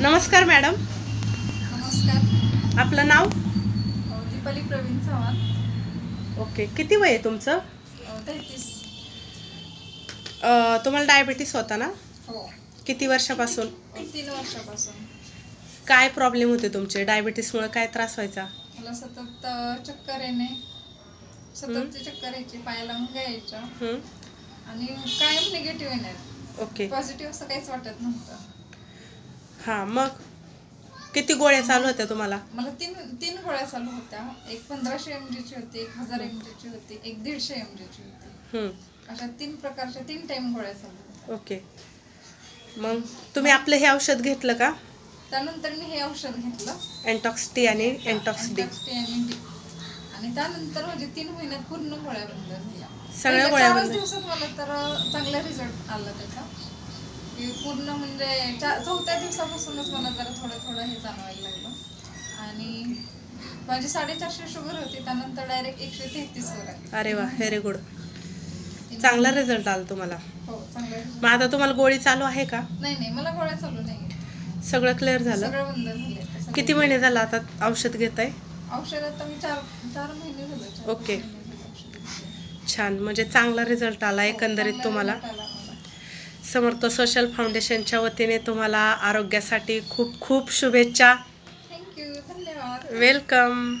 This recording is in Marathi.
नमस्कार मॅडम. नमस्कार. आपलं नाव? दीपाली प्रवीण चव्हाण. ओके. किती वय आहे तुमचं? तुम्हाला डायबिटीस होता ना? हो. किती वर्षापासून? तीन वर्षापासून. काय प्रॉब्लेम होते तुमचे? डायबिटीसमुळे काय त्रास व्हायचा? मला सतत चक्कर येणे. सततची चक्कर यायची पायाला मुंग्या यायच्या हं? आणि कायम निगेटिव्ह येणार. ओके. पॉझिटिव्ह असं काहीच वाटत नव्हतं. हां मग? किती गोळ्या चालू होत्या तुम्हाला? मला तीन तीन गोळ्या चालू होत्या. एक पंधराशे एम जीची होती एक हजार एम जीची होती एक दीडशे एम जीची होती. हं, अशा तीन प्रकारच्या तीन टाइम गोळ्या चालू होत्या. ओके. मग तुम्ही आपलं हे औषध घेतलं का? त्यानंतर मी हे औषध घेतलं. एन्टॉक्स टी आणि एन्टॉक्स डी Antox T आणि D. आणि त्यानंतर म्हणजे तीन महिन्यात पूर्ण गोळ्या बंद झाल्या. सगळ्या पहिल्या गोळ्या चारच बंद? दिवसात मला तर चांगला रिझल्ट आला त्याचा. की पूर्ण म्हणजे चौथ्या दिवसापासूनच मला जरा थोडं थोडं हे जाणवायला लागलं आणि माझी साडेचारशे शुगर होती त्यानंतर डायरेक्ट एकशे तेहतीस आली अरे वा व्हेरी गुड चांगला रिझल्ट आला तुम्हाला हो चांगला result. मग आता तुम्हाला गोळी चालू आहे का नाही नाही मला गोळ्या चालू नाही सगळं क्लिअर झालं सगळं बंद झाले. किती महिने झाला आता औषध घेत आहे औषध आता मी चार चार महिने झाले चार- ओके. पाच महिने झाले औषध घेतले. छान म्हणजे चांगला रिझल्ट आला एकंदरीत चांगला तुम्हाला. समर्थ सोशल फाउंडेशनच्या वतीने तुम्हाला आरोग्यासाठी खूप खूप शुभेच्छा. थँक्यू धन्यवाद. वेलकम